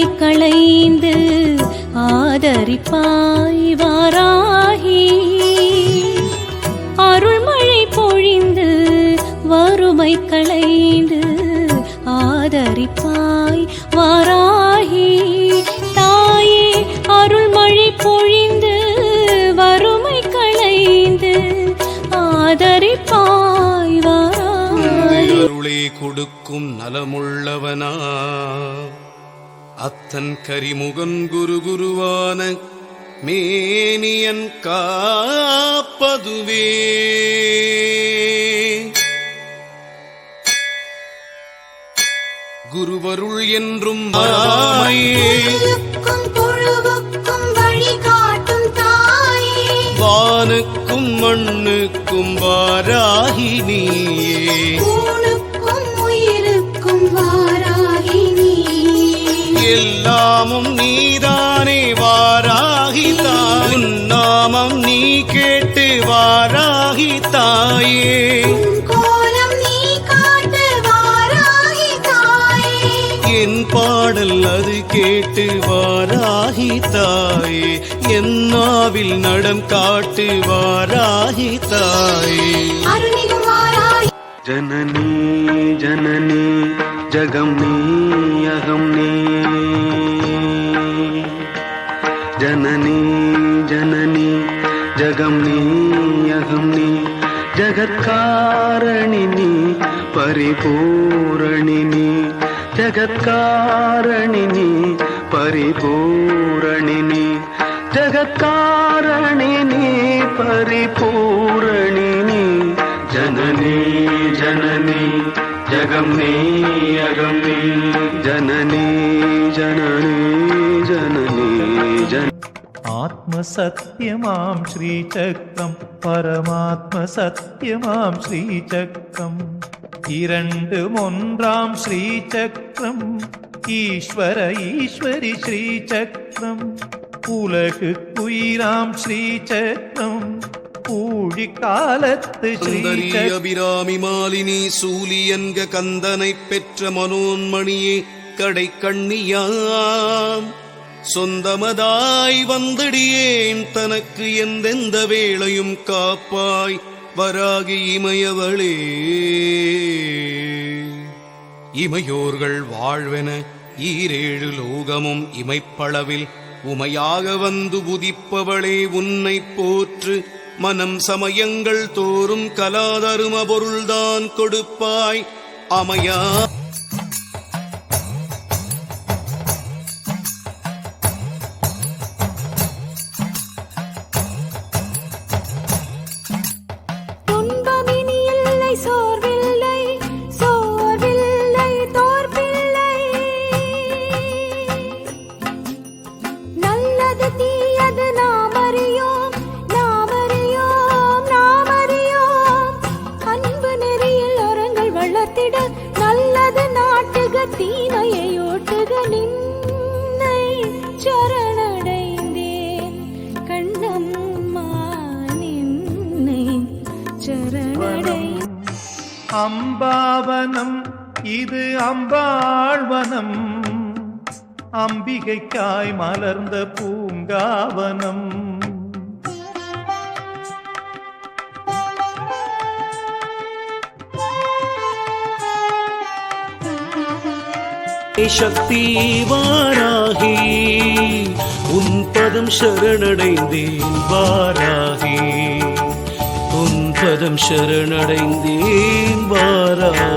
வறுமை களைந்து ஆதரிப்பாய் வாராகி. அருள்மழை பொழிந்து வறுமை களைந்து ஆதரிப்பாய் வாராகி. தாயே அருள்மழை பொழிந்து வறுமை களைந்து ஆதரிப்பாய் வாராகி. அருளே கொடுக்கும் நலமுள்ளவனா. அத்தன் கரிமுகன் குரு குருவான மேனியன் காப்பதுவே. குருவருள் என்றும் வானுக்கும் மண்ணுக்கும் வாராகி எல்லாமும் நீதானே வாராகி தாய் உன் நாமம் நீ கேட்டு வாராகி தாயே உன் கோலம் நீ காட்டு வாராகி தாயே என் பாடல் அது கேட்டு வாராகி தாயே என் நாவில் நடம் காட்டு வாராகி தாயே அருணிலும் जगमी अगम्नी। जननी जननी जगमनी अहमनी जगत्कारणिनी परिपूरणिनी। जगत्कारणिनी परिपूरणिनी। जगत्कारणिनी परिपूर्ण அகம் நீ அகம் நீ ஜனனி ஜனனி ஜனனி ஜன ആത്മസത്യമാം ശ്രീചക്രം പരമാത്മസത്യമാം ശ്രീചക്രം ഇരണ്ടും ഒന്നാം ശ്രീചക്രം ஈஸ்வர ஈஸ்வரி ஸ்ரீசக்ரம் உலகு குயிராம் ஸ்ரீசக்ரம் காலத்து சுந்தரி அபிராமி மாலினி சூலியன்க கந்தனை பெற்ற மனோன்மணியே கடை கண்ணியாம். சொந்தமதாய் வந்தடியேன் தனக்கு எந்தெந்த வேளையும் காப்பாய் வராகி இமையவளே. இமையோர்கள் வாழ்வென ஈரேழு லோகமும் இமைப்பளவில் உமையாக வந்து உதிப்பவளே உன்னை போற்று மனம் சமயங்கள் தோறும் கலாதரும பொருள்தான் கொடுப்பாய். அமையா சரணடைந்தேன் அம்பாவனம் இது அம்பாழ்வனம். அம்பிகைக்காய் மலர்ந்த பூங்காவனம். சக்தி வாராகி உன் பதம் சரணடைந்தேன் வாராகி. பதம் சரணடைந்தேன் வாரா.